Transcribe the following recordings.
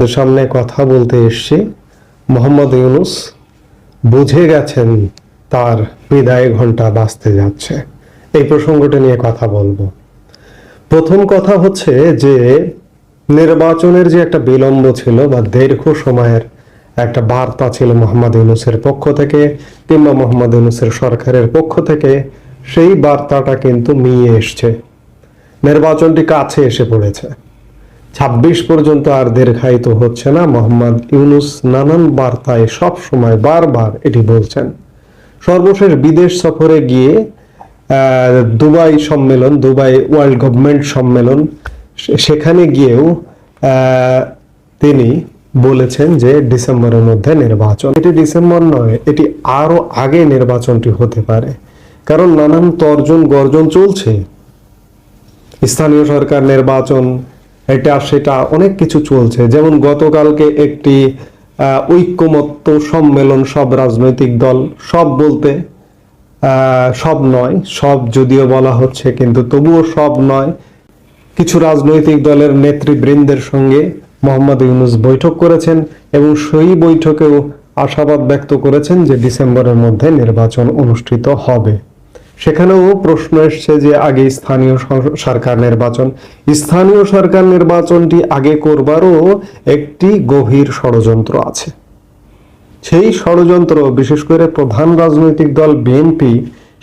সামনে কথা বলতে এসছি। মোহাম্মদ ইউনুস বুঝে গেছেন তার বিদায় ঘণ্টা বাজতে যাচ্ছে। এই প্রসঙ্গটা নিয়ে কথা বলব। প্রথম কথা হচ্ছে যে, নির্বাচনের যে একটা বিলম্ব ছিল বা দীর্ঘ সময়ের একটা বার্তা ছিল মোহাম্মদ ইউনুসের পক্ষ থেকে কিংবা মোহাম্মদ ইউনুসের সরকারের পক্ষ থেকে, সেই বার্তাটা কিন্তু মিয়ে এসছে। নির্বাচনটি কাছে এসে পড়েছে। ছাব্বিশ পর্যন্ত আর দীর্ঘায়িত হচ্ছে না। মোহাম্মদ ইউনুস নানান বার্তায় সব সময় বারবার এটি বলছেন। সর্বশেষ বিদেশ সফরে গিয়ে দুবাই সম্মেলন, দুবাই ওয়ার্ল্ড গভর্নমেন্ট সম্মেলন সেখানে গিয়েও তিনি বলেছেন যে ডিসেম্বরের মধ্যে নির্বাচন। এটি ডিসেম্বর নয়, এটি আরও আগে নির্বাচনটি হতে পারে। কারণ নানান তর্জন গর্জন চলছে। স্থানীয় সরকার নির্বাচন এটা, সেটা অনেক কিছু চলছে। যেমন গতকালকে একটি ঐক্যমত্য সম্মেলন, সব রাজনৈতিক দল, সব বলতে সব নয়, সব যদিও বলা হচ্ছে, কিন্তু তবুও সব নয়। কিছু রাজনৈতিক দলের নেতৃবৃন্দের সঙ্গে মোহাম্মদ ইউনুস বৈঠক করেছেন এবং সেই বৈঠকেও আশাবাদ ব্যক্ত করেছেন যে ডিসেম্বরের মধ্যে নির্বাচন অনুষ্ঠিত হবে। সেখানেও প্রশ্ন এসছে যে আগে স্থানীয় সরকার নির্বাচন। স্থানীয় সরকার নির্বাচনটি আগে করবারও একটি গভীর ষড়যন্ত্র আছে। সেই ষড়যন্ত্র, বিশেষ করে প্রধান রাজনৈতিক দল বিএনপি,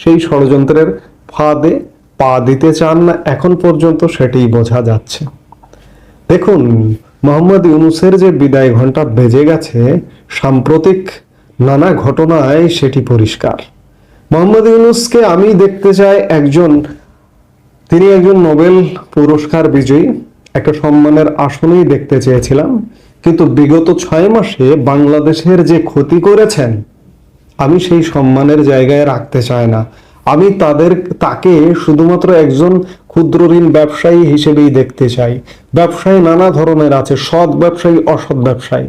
সেই ষড়যন্ত্রের ফাঁদে পা দিতে চান না, এখন পর্যন্ত সেটাই বোঝা যাচ্ছে। দেখুন, মোহাম্মদ ইউনুসের যে বিদায় ঘণ্টা বেজে গেছে, সাম্প্রতিক নানা ঘটনায় সেটি পরিষ্কার। মোহাম্মদ ইউনুসকে আমি দেখতে চাই একজন, তিনি একজন নোবেল পুরস্কার বিজয়ী। একটা সম্মানের আসনেই দেখতে চেয়েছিলাম। কিন্তু বিগত ছয় মাসে বাংলাদেশের যে ক্ষতি করেছেন, আমি সেই সম্মানের জায়গায় রাখতে চাই না। আমি তাদের, তাকে শুধুমাত্র একজন ক্ষুদ্র ঋণ ব্যবসায়ী হিসেবেই দেখতে চাই। ব্যবসায়ী নানা ধরনের আছে, সৎ ব্যবসায়ী, অসৎ ব্যবসায়ী।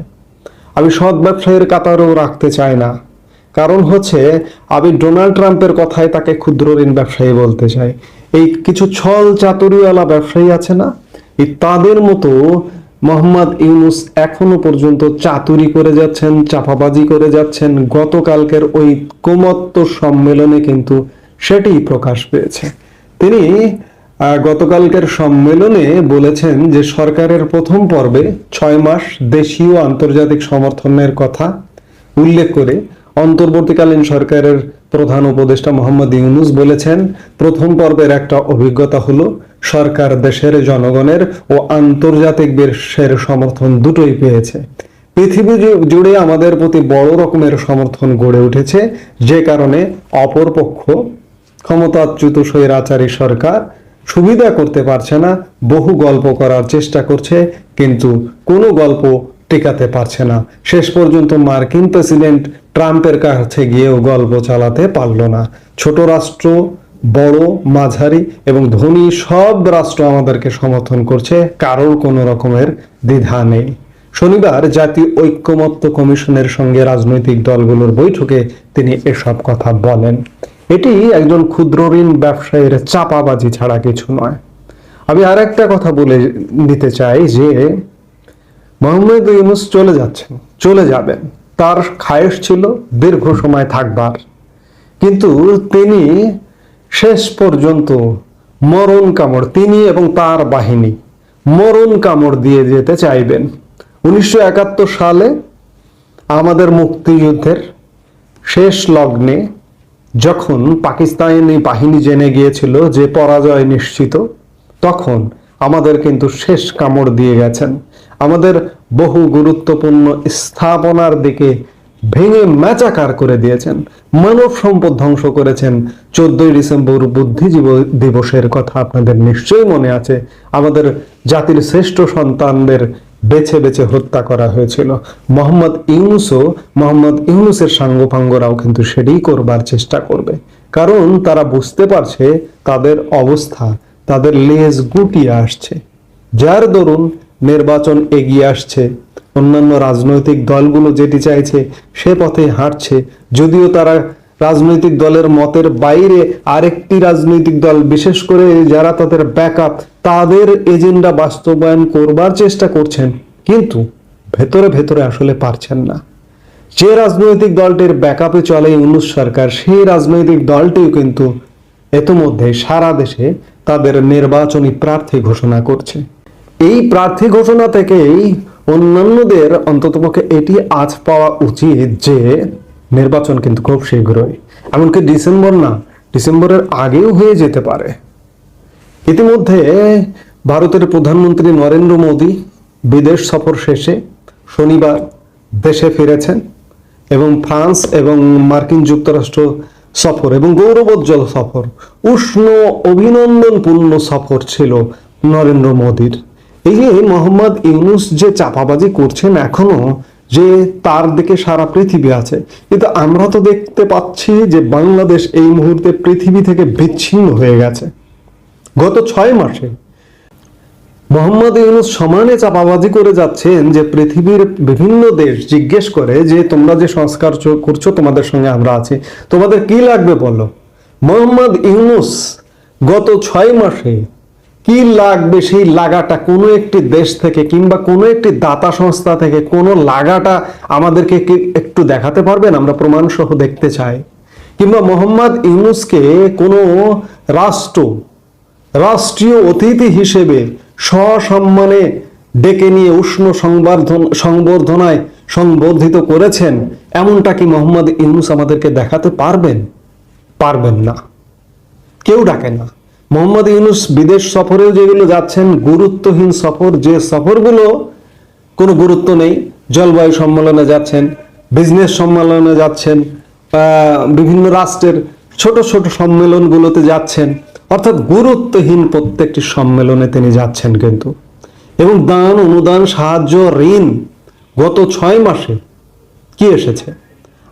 আমি সৎ ব্যবসায়ীর কাতারেও রাখতে চাই না। কারণ হচ্ছে, আমি ডোনাল্ড ট্রাম্পের কথায় তাকে ক্ষুদ্র ঋণ ব্যবসায়ী বলতে চাই। এই কিছু ছল চাতুরিওয়ালা ব্যবসায়ী আছে না? এই তাদের মতো মোহাম্মদ ইউনুস এখনও পর্যন্ত চাতুরি করে যাচ্ছেন, চাপাবাজি করে যাচ্ছেন। গতকালকের ওই কোমত্ত সম্মেলনে কিন্তু সেটিই প্রকাশ পেয়েছে। তিনি গতকালকের সম্মেলনে বলেছেন যে সরকারের প্রথম পর্বে ছয় মাস দেশীয় আন্তর্জাতিক সমর্থনের কথা উল্লেখ করে অন্তর্বর্তীকালীন সরকারের প্রধান উপদেষ্টা মোহাম্মদ ইউনুস বলেছেন, প্রথম পর্বের একটা অভিজ্ঞতা হলো, সরকার দেশের জনগণের ও আন্তর্জাতিক বিশ্বের সমর্থন দুটোই পেয়েছে। পৃথিবী জুড়ে আমাদের প্রতি বড় রকমের সমর্থন গড়ে উঠেছে, যে কারণে অপরপক্ষ ক্ষমতাচ্যুত স্বৈরাচারী সরকার সুবিধা করতে পারছে না, বহু গল্প করার চেষ্টা করছে, কিন্তু কোনো গল্প টিকাতে পারছে না। শেষ পর্যন্ত মার্কিন প্রেসিডেন্ট ট্রাম্পের কাছে গিয়েও গল্প চালাতে পারল না। ছোট রাষ্ট্র, বড়, মাঝারি এবং ধনী সব রাষ্ট্র আমাদেরকে সমর্থন করছে, কারোর কোনো রকমের দ্বিধা নেই। শনিবার জাতীয় ঐক্যমত্য কমিশনের সঙ্গে রাজনৈতিক দলগুলোর বৈঠকে তিনি এসব কথা বলেন। এটি একজন ক্ষুদ্র ঋণ ব্যবসায়ীর চাপাবাজি ছাড়া কিছু নয়। আমি আর একটা কথা বলে দিতে চাই যে মোহাম্মদ ইউনুস চলে যাচ্ছেন, চলে যাবেন। তার খায়েশ ছিল দীর্ঘ সময় থাকবার। কিন্তু তিনি শেষ পর্যন্ত মরণ কামড়, তিনি এবং তার বাহিনী মরণ কামড় দিয়ে যেতে চাইবেন। উনিশশো একাত্তর সালে আমাদের মুক্তিযুদ্ধের শেষ লগ্নে যখন পাকিস্তানি বাহিনী জেনে গিয়েছিল যে পরাজয় নিশ্চিত, তখন আমাদের কিন্তু শেষ কামড় দিয়ে গেছেন। আমাদের বহু গুরুত্বপূর্ণ স্থাপনার দিকে ভেঙে ম্যাচাকার করে দিয়েছেন। মানব সম্পদ ধ্বংস করেছেন চোদ্দই ডিসেম্বর বুদ্ধিজীবী দিবসের কথা আপনাদের নিশ্চয়ই মনে আছে। আমাদের জাতির শ্রেষ্ঠ সন্তানদের বেছে বেছে হত্যা করা হয়েছিল। মোহাম্মদ ইউনুসও, মোহাম্মদ ইউনুসের সাঙ্গপাঙ্গরাও কিন্তু সেটাই করবার চেষ্টা করবে। কারণ তারা বুঝতে পারছে তাদের অবস্থা, তাদের লেজ গুটিয়ে আসছে। যার দরুন নির্বাচন এগিয়ে আসছে। অন্যান্য রাজনৈতিক দলগুলো যেটি চাইছে সে পথে হাঁটছে। যদিও তারা রাজনৈতিক দলের মতের বাইরে আরেকটি রাজনৈতিক দল, বিশেষ করে যারা তাদের ব্যাকআপ, তাদের এজেন্ডা বাস্তবায়ন করবার চেষ্টা করছেন, কিন্তু ভেতরে ভেতরে আসলে পারছেন না। যে রাজনৈতিক দলটির ব্যাকআপে চলে ইউনুস সরকার, সেই রাজনৈতিক দলটিও কিন্তু ইতোমধ্যে সারা দেশে তাদের নির্বাচনী প্রার্থী ঘোষণা করছে। এই প্রার্থী ঘোষণা থেকেই অন্যান্যদের অন্ততপক্ষে এটি আজ পাওয়া উচিত যে নির্বাচন কিন্তু খুব শীঘ্রই। এমনকি ডিসেম্বর না, ডিসেম্বরের আগেও হয়ে যেতে পারে। ইতিমধ্যে ভারতের প্রধানমন্ত্রী নরেন্দ্র মোদী বিদেশ সফর শেষে শনিবার দেশে ফিরেছেন এবং ফ্রান্স এবং মার্কিন যুক্তরাষ্ট্র সফর এবং গৌরবোজ্জ্বল সফর, উষ্ণ, অভিনন্দনপূর্ণ সফর ছিল নরেন্দ্র মোদীর। এই যে মোহাম্মদ ইউনুস যে চাপাবাজি করছেন এখনও, যে তার দিকে সারা পৃথিবী আছে কিন্তু আমরা তো দেখতে পাচ্ছি যে বাংলাদেশ এই মুহূর্তে পৃথিবী থেকে বিচ্ছিন্ন হয়ে গেছে। গত ছয় মাসে মোহাম্মদ ইউনুস সমানে চাপাবাজি করে যাচ্ছেন যে পৃথিবীর বিভিন্ন দেশ জিজ্ঞেস করে যে, তোমরা যে সংস্কার করছ, তোমাদের সঙ্গে আমরা আছি। তোমাদের কি লাগবে বলো? মোহাম্মদ ইউনুস গত ছয় মাসে কি লাগবে সেই লাগাটা কোনো একটি দেশ থেকে কিংবা কোনো একটি দাতা সংস্থা থেকে কোনো লাগাটা আমাদেরকে একটু দেখাতে পারবেন? আমরা প্রমাণ সহ দেখতে চাই। কিংবা মোহাম্মদ ইউনুসকে কোনো রাষ্ট্র, রাষ্ট্রীয় অতিথি হিসেবে সসম্মানে ডেকে নিয়ে উষ্ণ সংবর্ধন, সংবর্ধনায় সংবর্ধিত করেছেন, এমনটা কি মোহাম্মদ ইউনুস আমাদেরকে দেখাতে পারবেন? পারবেন না। কেউ ডাকে না। মোহাম্মদ ইউনুস বিদেশ সফরেও যেগুলো যাচ্ছেন, গুরুত্বহীন সফর, যে সফরগুলো কোনো গুরুত্ব নেই, জলবায়ু সম্মেলনে যাচ্ছেন বিজনেস সম্মেলনে যাচ্ছেন বিভিন্ন রাষ্ট্রের ছোট ছোট সম্মেলনগুলোতে যাচ্ছেন, অর্থাৎ গুরুত্বহীন প্রত্যেকটি সম্মেলনে তিনি যাচ্ছেন কিন্তু। এবং দান, অনুদান, সাহায্য, ঋণ গত ছয় মাসে কি এসেছে?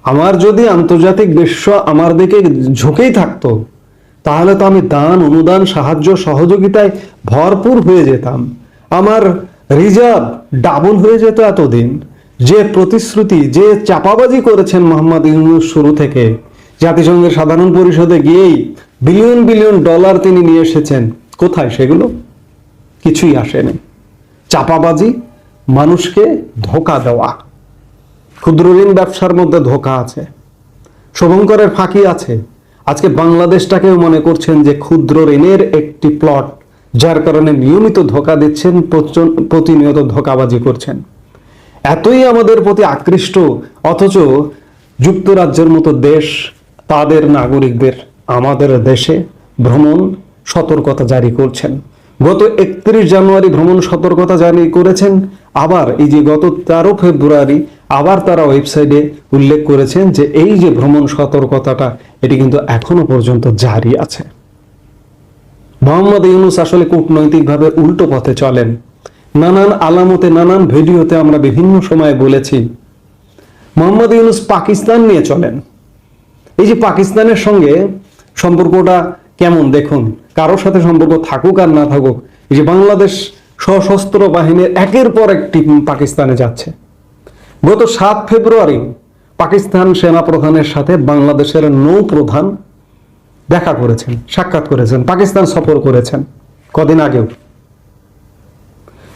আমার যদি আন্তর্জাতিক বিশ্ব আমার দিকে ঝুঁকেই থাকতো তাহলে তো আমি দান, অনুদান, সাহায্য, সহযোগিতায় ভরপুর হয়ে যেতাম। আমার রিজার্ভ ডাবল হয়ে যেত এতদিন। যে প্রতিশ্রুতি, যে চাপাবাজি করেছেন মোহাম্মদ ইউনুস শুরু থেকে, জাতিসংঘের সাধারণ পরিষদে গিয়েই বিলিয়ন বিলিয়ন ডলার তিনি নিয়ে এসেছেন। কোথায় সেগুলো? কিছুই আসেনি। চাপাবাজি, মানুষকে ধোকা দেওয়া। ক্ষুদ্র ঋণ ব্যবসার মধ্যে ধোকা আছে। শুভঙ্করের ফাঁকি আছে। আজকে বাংলাদেশটাকেও মনে করছেন যে ক্ষুদ্র ঋণের একটি প্লট যার কারণে নিয়মিত ধোকা দিচ্ছেন প্রতিনিয়ত ধোকাবাজি করছেন। এতই আমাদের প্রতি আকৃষ্ট, অথচ যুক্তরাজ্যের মতো দেশ, তাদের নাগরিকদের, আমাদের দেশে ভ্রমণ, সতর্কতা জারি করছেন। গত একত্রিশ জানুয়ারি ভ্রমণ সতর্কতা জারি করেছেন। আবার এই যে গত তেরো ফেব্রুয়ারি, আবার তারা ওয়েবসাইটে উল্লেখ করেছেন যে এই যে ভ্রমণ সতর্কতাটা, এটি কিন্তু এখনও পর্যন্ত জারি আছে। মোহাম্মদ ইউনুস আসলে কূটনৈতিকভাবে উল্টো পথে চলেন। নানান আলামতে, নানান ভিডিওতে আমরা বিভিন্ন সময় বলেছি, মোহাম্মদ ইউনুস পাকিস্তান নিয়ে চলেন। এই যে পাকিস্তানের সঙ্গে সম্পর্কটা কেমন দেখুন? কারোর সাথে সম্পর্ক থাকুক আর না থাকুক, এই যে বাংলাদেশ সশস্ত্র বাহিনীর একের পর একটি পাকিস্তানে যাচ্ছে। গত সাত ফেব্রুয়ারি পাকিস্তান সেনা প্রধানের সাথে বাংলাদেশের নৌ প্রধান দেখা করেছেন, সাক্ষাৎ করেছেন, পাকিস্তান সফর করেছেন। কদিন আগেও।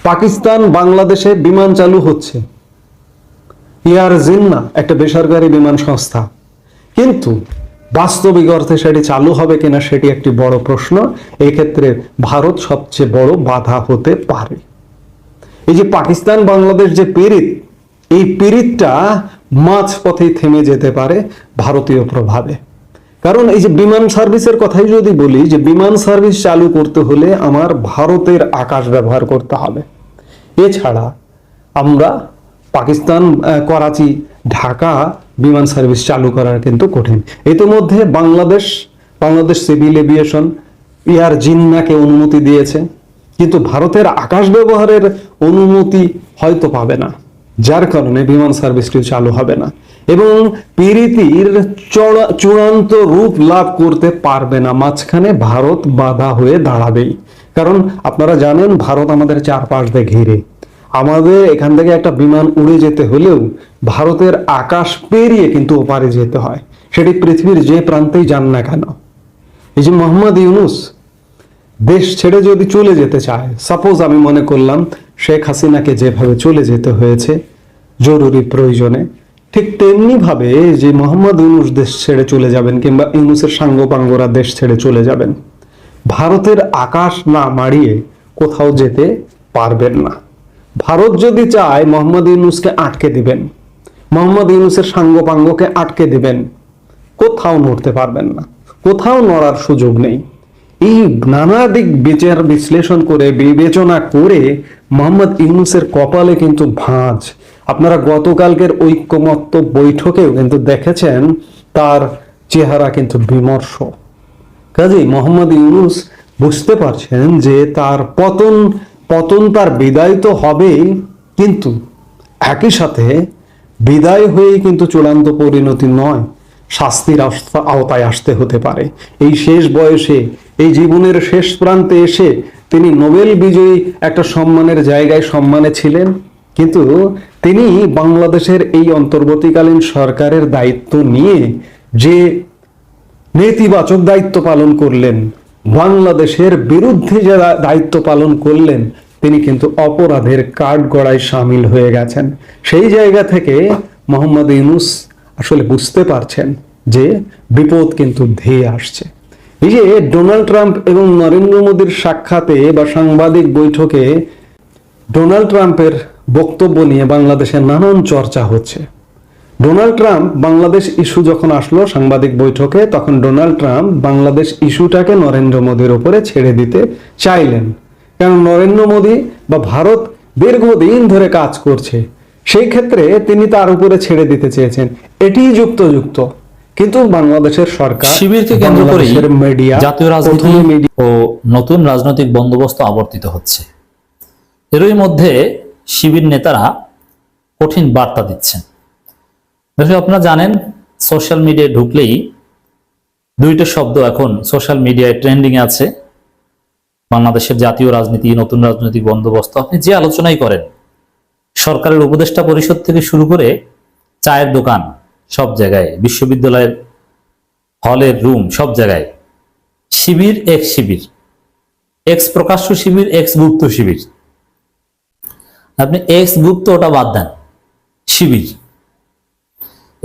পাকিস্তান বাংলাদেশে বিমান চালু হচ্ছে। ইয়ার জিন্না, একটা বেসরকারি বিমান সংস্থা। কিন্তু বাস্তবিক অর্থে সেটি চালু হবে কিনা সেটি একটি বড় প্রশ্ন। এক্ষেত্রে ভারত সবচেয়ে বড় বাধা হতে পারে। এই যে পাকিস্তান বাংলাদেশ যে পীড়িত, এই পীড়িতটা মাঝ পথেই থেমে যেতে পারে ভারতীয় প্রভাবে। কারণ এই যে বিমান সার্ভিসের কথাই যদি বলি, যে বিমান সার্ভিস চালু করতে হলে আমার ভারতের আকাশ ব্যবহার করতে হবে। এছাড়া আমরা পাকিস্তান করাচি, ঢাকা বিমান সার্ভিস চালু করা কিন্তু কঠিন। ইতিমধ্যে Bangladesh Bangladesh civil aviation air জিন্নাকে অনুমতি দিয়েছে। কিন্তু ভারতের আকাশ ব্যবহারের অনুমতি হয়তো পাবে না। যার কারণে বিমান সার্ভিসটি চালু হবে না। এবং পিরিতির চড়া- চূড়ান্ত রূপ লাভ করতে পারবে না। মাঝখানে ভারত বাধা হয়ে দাঁড়াবেই। কারণ আপনারা জানেন, ভারত আমাদের চারপাশ দিয়ে ঘিরে। আমাদের এখান থেকে একটা বিমান উড়ে যেতে হলেও ভারতের আকাশ পেরিয়ে কিন্তু ওপারে যেতে হয়। সেটি পৃথিবীর যে প্রান্তেই যান না কেন। এই যে মোহাম্মদ ইউনুস, দেশ ছেড়ে যদি চলে যেতে চায় সাপোজ আমি মনে করলাম শেখ হাসিনাকে যেভাবে চলে যেতে হয়েছে, জরুরি প্রয়োজনে, ঠিক তেমনি ভাবে যে মোহাম্মদ ইউনুস দেশ ছেড়ে চলে যাবেন কিংবা ইউনুসের সাঙ্গপাঙ্গরা দেশ ছেড়ে চলে যাবেন, ভারতের আকাশ না মাড়িয়ে কোথাও যেতে পারবেন না। ভারত যদি চায়, মোহাম্মদ ইউনুসকে আটকে দিবেন। মোহাম্মদ ইউনুসের সাঙ্গপাঙ্গকে আটকে দিবেন। কোথাও নড়তে পারবেন না। কোথাও নড়ার সুযোগ নেই। এই নানা দিক বিচার বিশ্লেষণ করে, বিবেচনা করে মোহাম্মদ ইউনুসের কপালে কিন্তু ভাঁজ। আপনারা গতকালকের ঐক্যমত্য বৈঠকেও কিন্তু দেখেছেন, তার চেহারা কিন্তু বিমর্ষ। কাজেই মোহাম্মদ ইউনুস বুঝতে পারছেন যে তার পতন পতন তার বিদায় তো হবেই, কিন্তু একই সাথে বিদায় হয়েই কিন্তু চূড়ান্ত পরিণতি নয়, শাস্তির আওতায় আসতে হতে পারে। এই শেষ বয়সে, এই জীবনের শেষ প্রান্তে এসে তিনি নোবেল বিজয়ী একটা সম্মানের জায়গায় সম্মানে ছিলেন, কিন্তু তিনি বাংলাদেশের এই অন্তর্বর্তীকালীন সরকারের দায়িত্ব নিয়ে যে নেতিবাচক দায়িত্ব পালন করলেন বাংলাদেশের বিরুদ্ধে যারা দায়িত্ব পালন করলেন, তিনি কিন্তু অপরাধের কাঠ গড়ায় সামিল হয়ে গেছেন। সেই জায়গা থেকে মোহাম্মদ ইউনুস আসলে বুঝতে পারছেন যে বিপদ কিন্তু ধেয়ে আসছে। এই যে ডোনাল্ড ট্রাম্প এবং নরেন্দ্র মোদীর সাক্ষাতে বা সাংবাদিক বৈঠকে ডোনাল্ড ট্রাম্পের বক্তব্য নিয়ে বাংলাদেশে নানান চর্চা হচ্ছে। ডোনাল্ড ট্রাম্প বাংলাদেশ ইস্যু যখন আসলো সাংবাদিক বৈঠকে তখন ডোনাল্ড ট্রাম্প বাংলাদেশ ইস্যুটাকে নরেন্দ্র মোদীর উপরে ছেড়ে দিতে চাইলেন। কারণ নরেন্দ্র মোদী বা ভারত দীর্ঘদিন ধরে কাজ করছে। সেই ক্ষেত্রে তিনি তার উপরে ছেড়ে দিতে চেয়েছেন। এটিই যুক্তযুক্ত। কিন্তু বাংলাদেশের সরকার শিবিরকে কেন্দ্র করে মিডিয়া জাতীয় রাজনীতি মিডিয়া ও নতুন রাজনৈতিক বন্দোবস্ত আবর্তিত হচ্ছে। এরই মধ্যে শিবির নেতারা কঠিন বার্তা দিচ্ছেন। দর্শক আপনারা জানেন সোশ্যাল মিডিয়ায় ঢুকলেই দুইটা শব্দ এখন সোশ্যাল মিডিয়ায় ট্রেন্ডিং আছে। বাংলাদেশের জাতীয় রাজনীতি, নতুন রাজনৈতিক বন্দোবস্ত, আপনি যে আলোচনাই করেন, সরকারের উপদেষ্টা পরিষদ থেকে শুরু করে চায়ের দোকান সব জায়গায়, বিশ্ববিদ্যালয়ের হলের রুম সব জায়গায়, শিবির এক্স শিবির এক্স প্রকাশ্য শিবির এক্স গুপ্ত শিবির। আপনি এক্স গুপ্ত ওটা বাদ দেন, শিবির।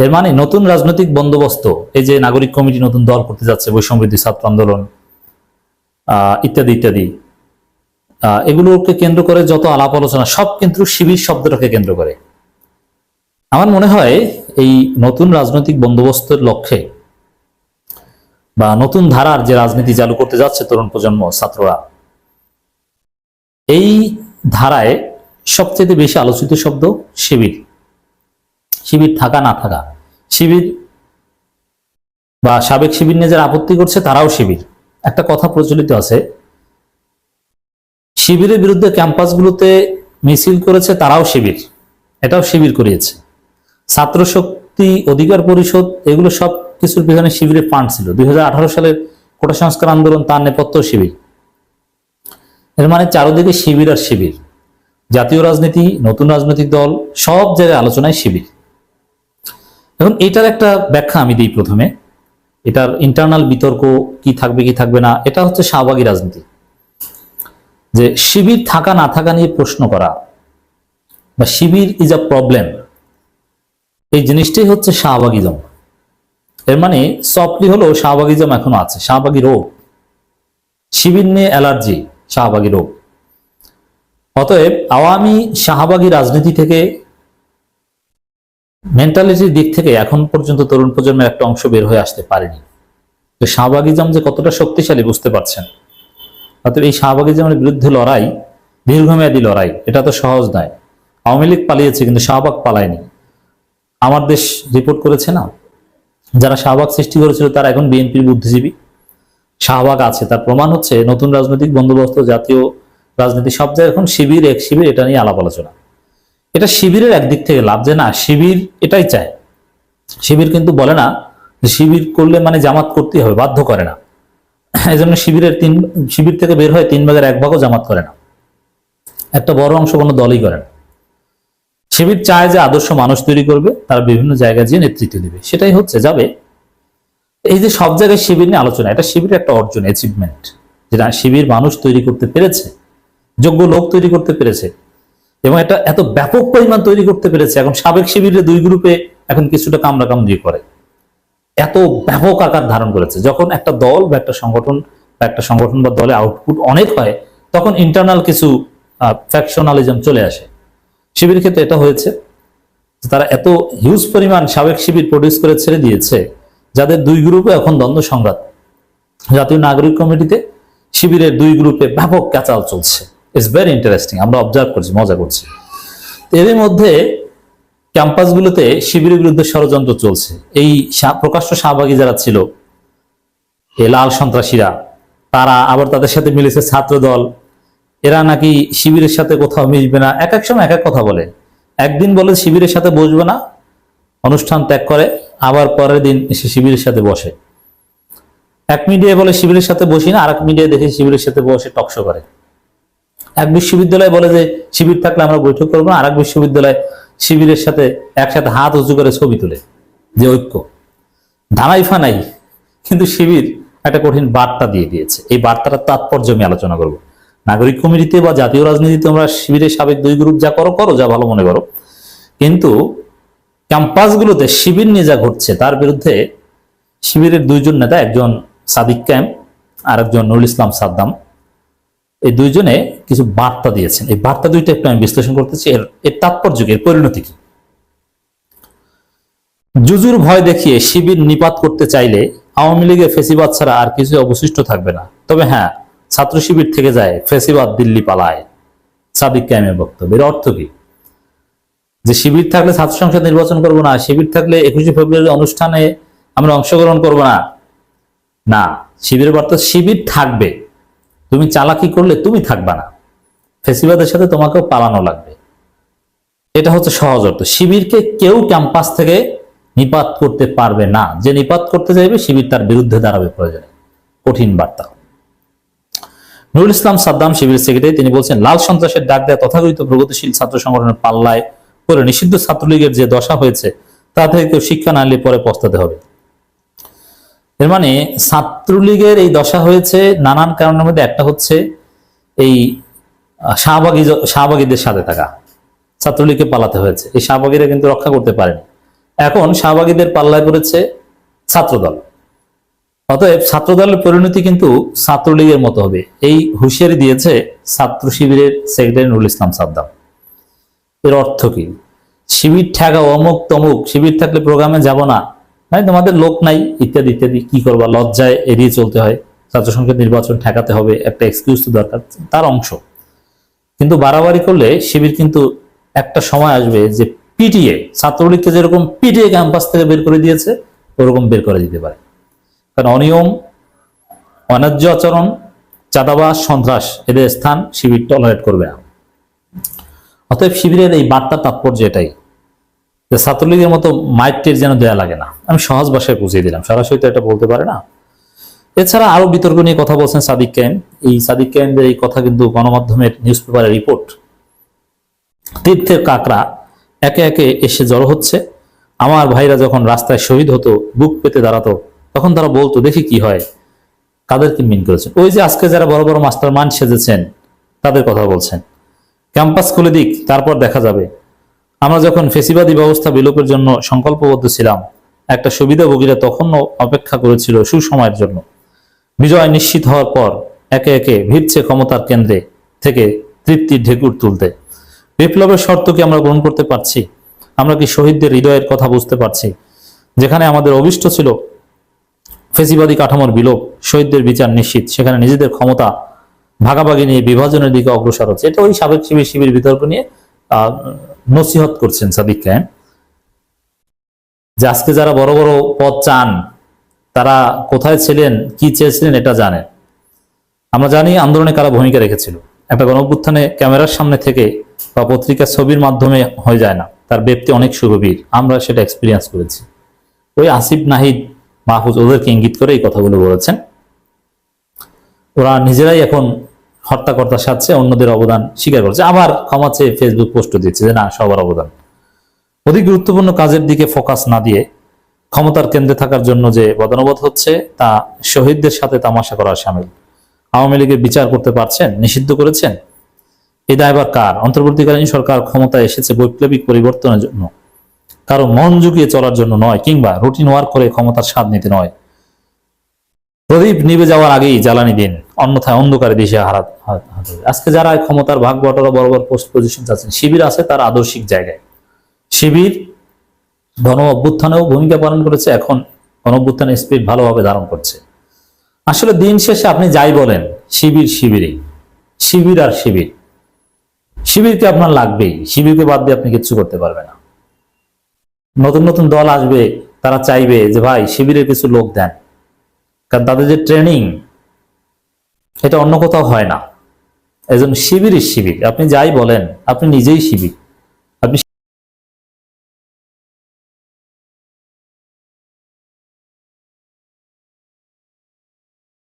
এর মানে নতুন রাজনৈতিক বন্দোবস্ত, এই যে নাগরিক কমিটি নতুন দল করতে যাচ্ছে, বৈষম্যবৃদ্ধি ছাত্র আন্দোলন ইত্যাদি ইত্যাদি এগুলোকে কেন্দ্র করে যত আলাপ আলোচনা, সব কিন্তু শিবির শব্দটাকে কেন্দ্র করে। আমার মনে হয় এই নতুন রাজনৈতিক বন্দোবস্তের লক্ষ্যে বা নতুন ধারার যে রাজনীতি চালু করতে যাচ্ছে তরুণ প্রজন্ম, ছাত্ররা, এই ধারায় সবচেয়ে বেশি আলোচিত শব্দ শিবির। শিবির থাকা না থাকা। শিবির বা সাবেক শিবির নিয়ে যারা আপত্তি করছে, তারাও শিবির। একটা কথা প্রচলিত আছে, শিবিরের বিরুদ্ধে ক্যাম্পাসগুলোতে মিছিল করেছে, তারাও শিবির। এটাও শিবির করিয়েছে। ছাত্র শক্তি অধিকার পরিষদ, এগুলো সব কিছুর পিছনে শিবিরের ফান্ড ছিল। দুই হাজার আঠারো সালের কোটা সংস্কার আন্দোলন, তার নেপথ্য শিবির। এর মানে চারদিকে শিবির আর শিবির। জাতীয় রাজনীতি, নতুন রাজনৈতিক দল, সব জায়গায় আলোচনায় শিবির। এখন এটার একটা ব্যাখ্যা আমি দিই প্রথমে। এটার ইন্টারনাল বিতর্ক কি থাকবে কি থাকবে না, এটা হচ্ছে শাহবাগী রাজনীতি। যে শিবির থাকা, না থাকা নিয়ে প্রশ্ন করা, বা শিবির ইজ আ প্রবলেম এই জিনিসটাই হচ্ছে শাহবাগিজম। এর মানে সফটলি হলো শাহবাগিজম এখনও আছে, শাহবাগী রোগ। শিবির নিয়ে অ্যালার্জি শাহবাগী রোগ। অতএব আওয়ামী শাহবাগী রাজনীতি থেকে মেন্টালিটির দিক থেকে এখন পর্যন্ত তরুণ প্রজন্মের একটা অংশ বের হয়ে আসতে পারেনি। তো শাহবাগিজম যে কতটা শক্তিশালী বুঝতে পারছেন। অতএব এই শাহবাগিজমের বিরুদ্ধে লড়াই, দীর্ঘমেয়াদী লড়াই, এটা তো সহজ নয়। আওয়ামী লীগ পালিয়েছে কিন্তু শাহবাগ পালায়নি। আমার দেশ রিপোর্ট করেছে না? যারা শাহবাগ সৃষ্টি করেছিল তারা এখন বিএনপির বুদ্ধিজীবী। শাহবাগ আছে, তার প্রমাণ হচ্ছে নতুন রাজনৈতিক বন্দোবস্ত, জাতীয় রাজনীতি, সব জায়গায় এখন শিবির, এক শিবির, এটা নিয়ে আলাপ আলোচনা এটা শিবিরের একদিক থেকে লাভ যে না, শিবির এটাই চায়। শিবির কিন্তু বলে না যে শিবির করলে মানে জামাত করতে হবে, বাধ্য করে না। এই জন্য শিবিরের তিন, শিবির থেকে বের হয় তিন ভাগের এক ভাগও জামাত করে না। একটা বড় অংশ কোনো দলই করে না। শিবির চায় যে আদর্শ মানুষ তৈরি করবে, তারা বিভিন্ন জায়গায় যে নেতৃত্ব দিবে। সেটাই হচ্ছে, যাবে। এই যে সব জায়গায় শিবির নিয়ে আলোচনা, এটা শিবিরের একটা অর্জন অ্যাচিভমেন্ট যেটা শিবির মানুষ তৈরি করতে পেরেছে, যোগ্য লোক তৈরি করতে পেরেছে। এবং এটা এত ব্যাপক পরিমাণ তৈরি করতে পেরেছে। এখন সাবেক শিবিরে দুই গ্রুপে এখন কিছুটা কামড়া কামড়ি করে। এত ব্যাপক আকার ধারণ করেছে। যখন একটা দল বা একটা সংগঠন বা একটা সংগঠন বা দলে আউটপুট অনেক হয়, তখন ইন্টারনাল কিছু ফ্যাকশনালিজম চলে আসে। শিবির ক্ষেত্রে এটা হয়েছে। তারা এত হিউজ পরিমাণ সাবেক শিবির প্রডিউস করে ছেড়ে দিয়েছে, যাদের দুই গ্রুপে এখন দ্বন্দ্ব সংঘাত। জাতীয় নাগরিক কমিটিতে শিবিরের দুই গ্রুপে ব্যাপক ক্যাচাল চলছে। ইটস ভেরি ইন্টারেস্টিং আমরা অবজার্ভ করছি, মজা করছি। এর মধ্যে ক্যাম্পাসগুলোতে শিবিরের বিরুদ্ধে ষড়যন্ত্র চলছে। এই প্রকাশ্য শাহবাগী যারা ছিল এ লাল সন্ত্রাসীরা, তারা আবার তাদের সাথে মিলেছে ছাত্র দল এরা নাকি শিবিরের সাথে কোথাও মিশবে না। এক এক সময় এক এক কথা বলে। একদিন বলে শিবিরের সাথে বসবে না, অনুষ্ঠান ত্যাগ করে, আবার পরের দিন এসে শিবিরের সাথে বসে। এক মিডিয়ায় বলে শিবিরের সাথে বসি না আর এক মিডিয়ায় দেখে শিবিরের সাথে বসে টকশো করে। এক বিশ্ববিদ্যালয় বলে যে শিবির থাকলে আমরা বৈঠক করব আর এক বিশ্ববিদ্যালয় শিবিরের সাথে একসাথে হাত উঁচু করে ছবি তুলে, যে ঐক্য। ধানাই ফানাই কিন্তু শিবির একটা কঠিন বার্তা দিয়ে দিয়েছে। এই বার্তাটার তাৎপর্য আমি আলোচনা করব। নাগরিক কমিটিতে বা জাতীয় রাজনীতিতে আমরা শিবিরের সাবেক দুই গ্রুপ যা করো করো, যা ভালো মনে করো। কিন্তু ক্যাম্পাসগুলোতে শিবির নিয়ে যা ঘটছে, তার বিরুদ্ধে শিবিরের দুইজন নেতা, একজন সাদিক ক্যাম্প আর একজন নুরুল ইসলাম সাদ্দাম। এই দুইজনে কিছু বার্তা দিয়েছেন। এই বার্তা দুইটা একটু আমি বিশ্লেষণ করতেছি। এর এর তাৎপর্য এর পরিণতি কি? জুজুর ভয় দেখিয়ে শিবির নিপাত করতে চাইলে আওয়ামী লীগের ফেসিবাদ ছাড়া আর কিছু অবশিষ্ট থাকবে না। তবে হ্যাঁ ছাত্র শিবির থেকে যায় ফেসিবাদ দিল্লি পালায়। সাদিক ক্যামের বক্তব্য। এর অর্থ কি? যে শিবির থাকলে ছাত্র সংসদ নির্বাচন করব না, শিবির থাকলে একুশে ফেব্রুয়ারি অনুষ্ঠানে আমরা অংশগ্রহণ করব না। না, শিবিরের বার্তা শিবির থাকবে। তুমি চালাকি করলে তুমি থাকবা না। ফেসিবাদের সাথে তোমাকেও পালানো লাগবে। এটা হচ্ছে সহজ অর্থ। শিবিরকে কেউ ক্যাম্পাস থেকে নিপাত করতে পারবে না। যে নিপাত করতে চাইবে, শিবির তার বিরুদ্ধে দাঁড়াবে প্রয়োজনে। কঠিন বার্তা। নুরুল ইসলাম সাদ্দাম, শিবির সেক্রেটারি, তিনি বলছেন, লাল সন্ত্রাসের ডাক দেয়া তথাকথিত প্রগতিশীল ছাত্র সংগঠনের পাল্লায় করে নিষিদ্ধ ছাত্রলীগের যে দশা হয়েছে, তা থেকে কেউ শিক্ষা না নিলে পরে পস্তাতে হবে। এর মানে ছাত্রলীগের এই দশা হয়েছে নানান কারণের মধ্যে। একটা হচ্ছে এই শাহবাগী শাহবাগীদের সাথে থাকা। ছাত্রলীগকে পালাতে হয়েছে। এই শাহবাগীরা কিন্তু রক্ষা করতে পারেনি। এখন শাহবাগীদের পাল্লায় পড়েছে ছাত্রদল। অতএব ছাত্রদলের পরিণতি কিন্তু ছাত্রলীগের মতো হবে। এই হুঁশিয়ারি দিয়েছে ছাত্র শিবিরের সেক্রেটারি নুরুল ইসলাম সাদ্দাম। এর অর্থ কি? শিবির ঠেকা অমুক তমুক, শিবির থাকলে প্রোগ্রামে যাব না। মানে তোমাদের লোক নাই, ইত্যাদি ইত্যাদি, কি করবা? লজ্জায় এড়িয়ে চলতে হয়। ছাত্র সংসদ নির্বাচন ঠেকাতে হবে, একটা এক্সকিউজ তো দরকার, তার অংশ। কিন্তু বাড়াবাড়ি করলে শিবির কিন্তু একটা সময় আসবে যে পিটিএ, ছাত্রলীগকে যেরকম পিটিএ ক্যাম্পাস থেকে বের করে দিয়েছে, ওরকম বের করে দিতে পারে। কারণ অনিয়ম, অন্যায্য আচরণ চাঁদাবাস সন্ত্রাস, এদের স্থান শিবির টলারেট করবে না। অতএব শিবিরের এই বার্তার তাৎপর্য এটাই। যে ছাত্রলীগের মতো মাইকটের যেন দেয়া লাগে না। আমি সহজ ভাষায় বুঝিয়ে দিলাম, সরাসরি তো এটা বলতে পারে না। এছাড়া আরও বিতর্ক নিয়ে কথা বলছেন সাদিক ক্যাম। এই সাদিক ক্যামের এই কথা কিন্তু গণমাধ্যমের নিউজ পেপারের রিপোর্ট। তীর্থের কাকরা একে একে এসে জড়ো হচ্ছে। আমার ভাইরা যখন রাস্তায় শহীদ হতো, বুক পেতে দাঁড়াতো, তখন তারা বলতো, দেখি কি হয়? কাদেরকে মিন করেছেন ওই যে আজকে যারা বড় বড় মাস্টার মান সেজেছেন, তাদের কথা বলছেন। ক্যাম্পাস খুলে দিক, তারপর দেখা যাবে। আমরা যখন ফেসিবাদী ব্যবস্থা বিলোপের জন্য সংকল্পবদ্ধ ছিলাম, একটা সুবিধাভোগীরা তখনও অপেক্ষা করেছিল সুসময়ের জন্য। বিজয় নিশ্চিত হওয়ার পর একে একে ভিড়ছে ক্ষমতার কেন্দ্রে থেকে তৃপ্তির ঢেকুর তুলতে। বিপ্লবের শর্ত কি আমরা গ্রহণ করতে পারছি? আমরা কি শহীদদের হৃদয়ের কথা বুঝতে পারছি? যেখানে আমাদের অভিষ্ট ছিল ফেসিবাদী কাঠামোর বিলোপ, শহীদদের বিচার নিশ্চিত, সেখানে নিজেদের ক্ষমতা ভাগাভাগি নিয়ে বিভাজনের দিকে অগ্রসর হচ্ছে। এটা ওই সাবেক শিবির শিবির বিতর্ক নিয়ে নসিহত করছেন সাদিক যে আজকে যারা বড় বড় পদ চান, তারা কোথায় ছিলেন, কি চেয়েছিলেন এটা জানেন। আমরা জানি আন্দোলনে কারা ভূমিকা রেখেছিল। একটা গণঅভ্যুত্থানে ক্যামেরার সামনে থেকে বা পত্রিকার ছবির মাধ্যমে হয়ে যায় না। তার ব্যক্তি অনেক সুগভীর। আমরা সেটা এক্সপিরিয়েন্স করেছি। ওই আসিফ নাহিদ, মাহফুজ ওদেরকে ইঙ্গিত করে এই কথাগুলো বলেছেন। ওরা নিজেরাই এখন হত্যাকর্তার সাথে অন্যদের অবদান স্বীকার করছে। আবার ক্ষমা চেয়ে ফেসবুক পোস্ট দিচ্ছে যে না, সবার অবদান। অধিক গুরুত্বপূর্ণ কাজের দিকে ফোকাস না দিয়ে ক্ষমতার কেন্দ্রে থাকার জন্য যে বদনবোধ হচ্ছে, তা শহীদদের সাথে তামাশা করার সামিল। আওয়ামী লীগের বিচার করতে পারছেন? নিষিদ্ধ করেছেন? এই দায়ভার কার? অন্তর্বর্তীকালীন সরকার ক্ষমতায় এসেছে বৈপ্লবিক পরিবর্তনের জন্য। কারও মন জুগিয়ে চলার জন্য নয়, কিংবা রুটিন ওয়ার্ক করে ক্ষমতার স্বাদ নিতে নয়। প্রদীপ নিভে যাওয়ার আগেই জ্বালানি দিন, অন্যথায় অন্ধকারে দেশে হবে। আজকে যারা ক্ষমতার ভাগ বটরা বড় পোস্ট পজিশন চাচ্ছেন শিবির আছে তার আদর্শিক জায়গায়। শিবির গণ অভ্যুত্থানেও ভূমিকা পালন করেছে, এখন গণ অভ্যুত্থানের স্পিড ভালোভাবে ধারণ করছে। আসলে দিন শেষে আপনি যাই বলেন, শিবির শিবিরই। শিবির আর শিবির। শিবিরকে আপনার লাগবেই শিবিরকে বাদ দিয়ে আপনি কিচ্ছু করতে পারবেন না। নতুন নতুন দল আসবে, তারা চাইবে যে ভাই, শিবিরের কিছু লোক দেন। কারণ তাদের যে ট্রেনিং এটা অন্য কোথাও হয় না। একজন শিবিরই শিবির। আপনি যাই বলেন, আপনি নিজেই শিবির।